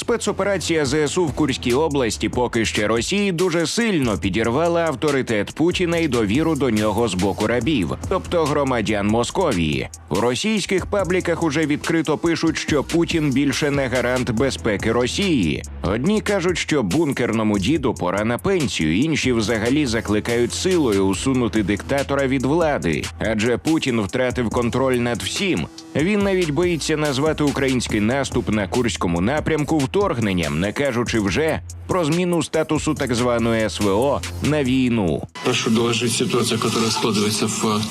Спецоперація ЗСУ в Курській області поки ще Росії дуже сильно підірвала авторитет Путіна і довіру до нього з боку рабів, тобто громадян Московії. У російських пабліках уже відкрито пишуть, що Путін більше не гарант безпеки Росії. Одні кажуть, що бункерному діду пора на пенсію, інші взагалі закликають силою усунути диктатора від влади, адже Путін втратив контроль над всім. Він навіть боїться назвати український наступ на курському напрямку вторгненням, не кажучи вже про зміну статусу так званої СВО на війну. Прошу доложить ситуацию, которая складывается в э,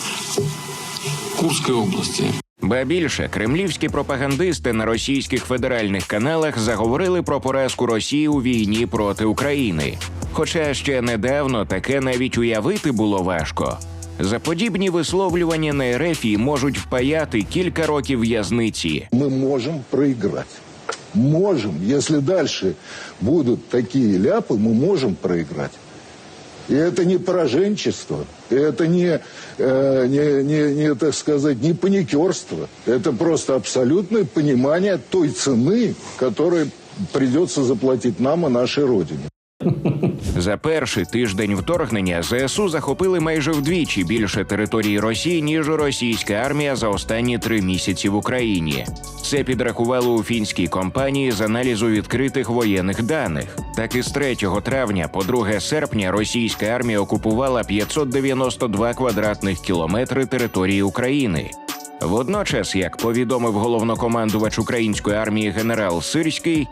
Курской области. Ба більше кремлівські пропагандисти на російських федеральних каналах заговорили про поразку Росії у війні проти України. Хоча ще недавно таке навіть уявити було важко. За подібні висловлювання на РФ можуть впаяти кілька років в'язниці. мы можем проиграть. Можем. Если дальше будут такие ляпы, мы можем проиграть. И это не пораженчество, и это не, э, не, не, не, так сказать, не паникерство. Это просто абсолютное понимание той цены, которую придется заплатить нам и нашей Родине. За перший тиждень вторгнення ЗСУ захопили майже вдвічі більше території Росії ніж російська армія за останні три місяці в Україні. Це підрахували у фінській компанії з аналізу відкритих воєнних даних. Так і з 3 травня по 2 серпня російська армія окупувала 592 квадратних кілометри території України. Водночас, як повідомив головнокомандувач української армії генерал Сирський,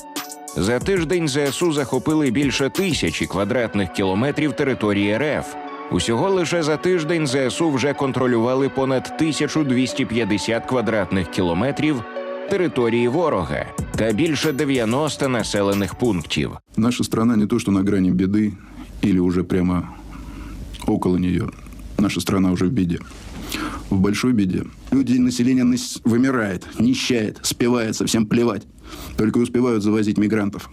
за тиждень ЗСУ захопили більше тисячі квадратних кілометрів території РФ. Усього лише за тиждень ЗСУ вже контролювали понад 1250 квадратних кілометрів території ворога та більше 90 населених пунктів. Наша страна не то, что на грани беды или уже прямо около нее. Наша страна уже в беде. В большой беде. Люди, население нас- вымирает, нищает, спивается, всем плевать Только успевают завозить мигрантов.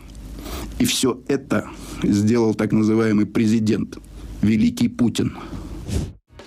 И все это сделал так называемый президент, великий Путин.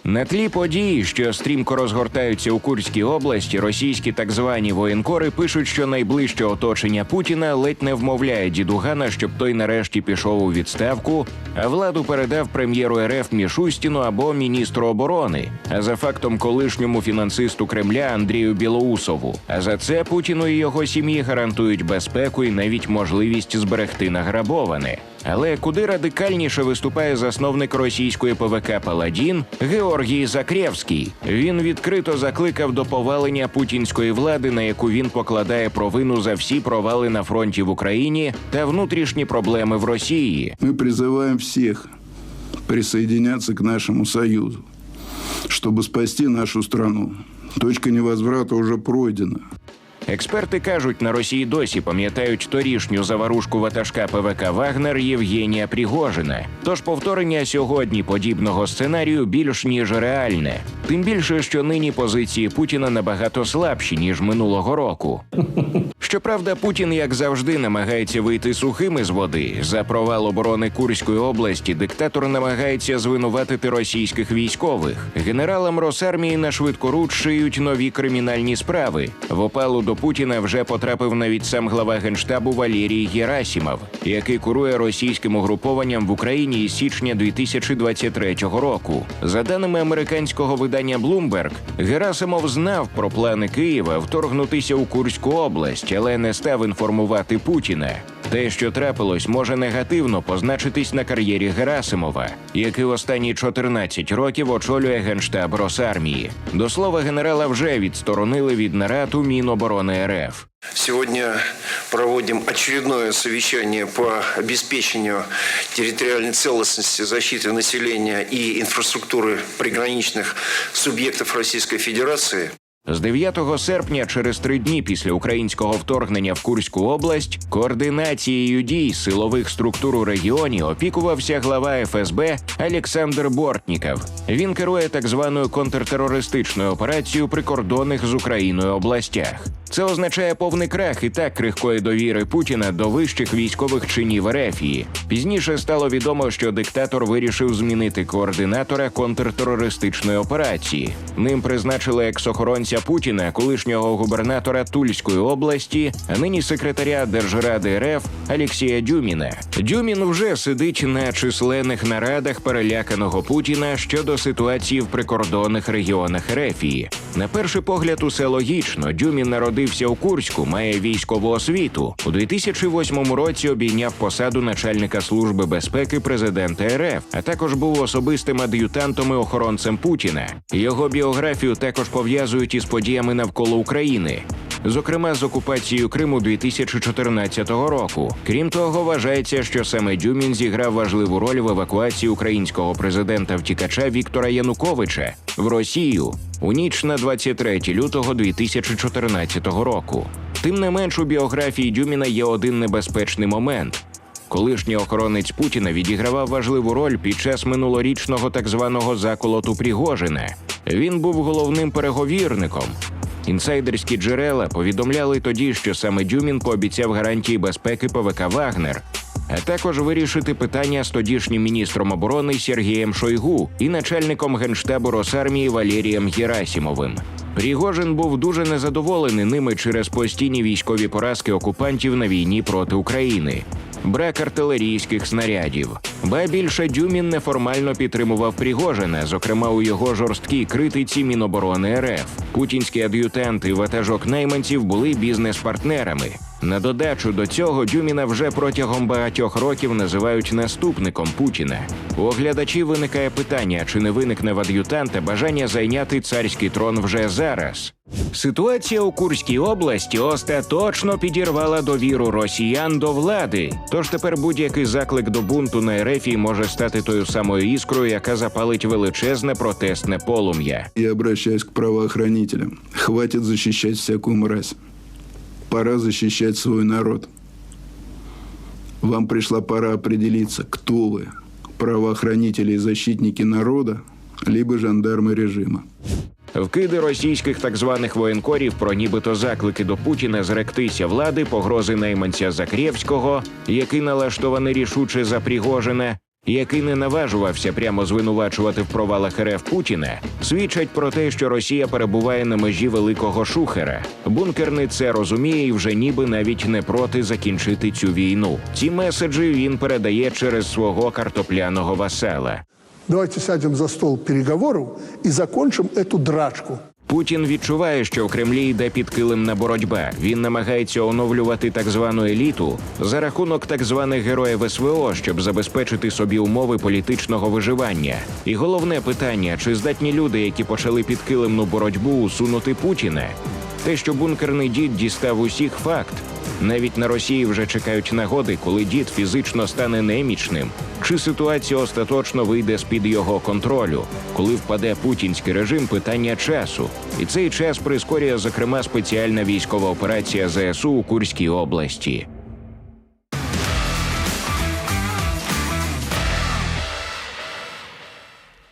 На тлі подій, що стрімко розгортаються у Курській області, російські так звані воєнкори пишуть, що найближче оточення Путіна ледь не вмовляє дідугана, щоб той нарешті пішов у відставку, а владу передав прем'єру РФ Мішустіну або міністру оборони, а за фактом колишньому фінансисту Кремля Андрію Білоусову. А за це Путіну і його сім'ї гарантують безпеку і навіть можливість зберегти награбоване. Але куди радикальніше виступає засновник російської ПВК Паладін Георгій Закрєвський. Він відкрито закликав до повалення путінської влади, на яку він покладає провину за всі провали на фронті в Україні та внутрішні проблеми в Росії. Мы призываем всех присоединяться к нашему союзу, чтобы спасти нашу страну. Точка невозврата уже пройдена. Експерти кажуть, на Росії досі пам'ятають торішню заварушку ватажка ПВК Вагнер Євгенія Пригожина. Тож повторення сьогодні подібного сценарію більш ніж реальне. Тим більше, що нині позиції Путіна набагато слабші ніж минулого року. Щоправда, Путін, як завжди, намагається вийти сухим із води. За провал оборони Курської області диктатор намагається звинуватити російських військових. Генералам Росармії на швидкоруч шиють нові кримінальні справи. В опалу до Путіна вже потрапив навіть сам глава генштабу Валерій Герасімов, який курує російським угрупованням в Україні із січня 2023 року. За даними американського видання Bloomberg, Герасимов знав про плани Києва вторгнутися у Курську область, але не став інформувати Путіна. Те, що трапилось, може негативно позначитись на кар'єрі Герасимова, який останні 14 років очолює генштаб Росармії. До слова, генерала вже відсторонили від нарад у Міноборони РФ. Сегодня проводим очередное совещание по обеспечению территориальной целостности, защиты населения и инфраструктуры приграничных субъектов Российской Федерации. З 9 серпня, через три дні після українського вторгнення в Курську область, координацією дій силових структур у регіоні опікувався глава ФСБ Олександр Бортніков. Він керує так званою контртерористичною операцією прикордонних з Україною областях. Це означає повний крах і так крихкої довіри Путіна до вищих військових чинів Ерефії. Пізніше стало відомо, що диктатор вирішив змінити координатора контртерористичної операції. Ним призначили екс-охоронця Бориса Путіна, колишнього губернатора Тульської області, а нині секретаря Держради РФ Алексія Дюміна. Дюмін вже сидить на численних нарадах переляканого Путіна щодо ситуації в прикордонних регіонах Рефії. На перший погляд, усе логічно. Дюмін народився у Курську, має військову освіту. У 2008 році обійняв посаду начальника служби безпеки президента РФ, а також був особистим ад'ютантом і охоронцем Путіна. Його біографію також пов'язують із подіями навколо України. Зокрема, з окупацією Криму 2014 року. Крім того, вважається, що саме Дюмін зіграв важливу роль в евакуації українського президента втікача Віктора Януковича в Росію у ніч на 23 лютого 2014 року. Тим не менш, у біографії Дюміна є один небезпечний момент. Колишній охоронець Путіна відігравав важливу роль під час минулорічного так званого заколоту Пригожина. Він був головним переговірником. Інсайдерські джерела повідомляли тоді, що саме Дюмін пообіцяв гарантії безпеки ПВК Вагнер, а також вирішити питання з тодішнім міністром оборони Сергієм Шойгу і начальником генштабу Росармії Валерієм Герасімовим. Пригожин був дуже незадоволений ними через постійні військові поразки окупантів на війні проти України, брак артилерійських снарядів. Ба більше Дюмін неформально підтримував Пригожина, зокрема у його жорсткій критиці Міноборони РФ. Путінські ад'ютанти ватажок найманців були бізнес-партнерами. На додачу до цього Дюміна вже протягом багатьох років називають наступником Путіна. У оглядачів виникає питання, чи не виникне в ад'ютанта бажання зайняти царський трон вже зараз. Ситуація у Курській області остаточно підірвала довіру росіян до влади. Тож тепер будь-який заклик до бунту на Ерефії може стати тою самою іскрою, яка запалить величезне протестне полум'я. Я обращаюсь к правоохранителям. Хватит защищать всякую мразь. Пора защищать свой народ. Вам пришла пора определиться, кто вы. Правоохранители и защитники народа, либо жандармы режима. Вкиди російських так званих воєнкорів про нібито заклики до Путіна зректися влади, погрози найманця Закрєвського, який налаштований рішуче за Пригожина, який не наважувався прямо звинувачувати в провалах РФ Путіна, свідчать про те, що Росія перебуває на межі великого шухера. Бункерний це розуміє і вже ніби навіть не проти закінчити цю війну. Ці меседжі він передає через свого картопляного васала. Давайте сядем за стол переговоров и закончим эту драчку. Путін відчуває, що в Кремлі йде підкилимна боротьба. Він намагається оновлювати так звану еліту за рахунок так званих героїв СВО, щоб забезпечити собі умови політичного виживання. І головне питання: чи здатні люди, які почали підкилимну боротьбу, усунути Путіна? Те, що бункерний дід дістав усіх факт. Навіть на Росії вже чекають нагоди, коли дід фізично стане немічним. Чи ситуація остаточно вийде з під його контролю, коли впаде путінський режим питання часу, і цей час прискорює зокрема спеціальна військова операція ЗСУ у Курській області.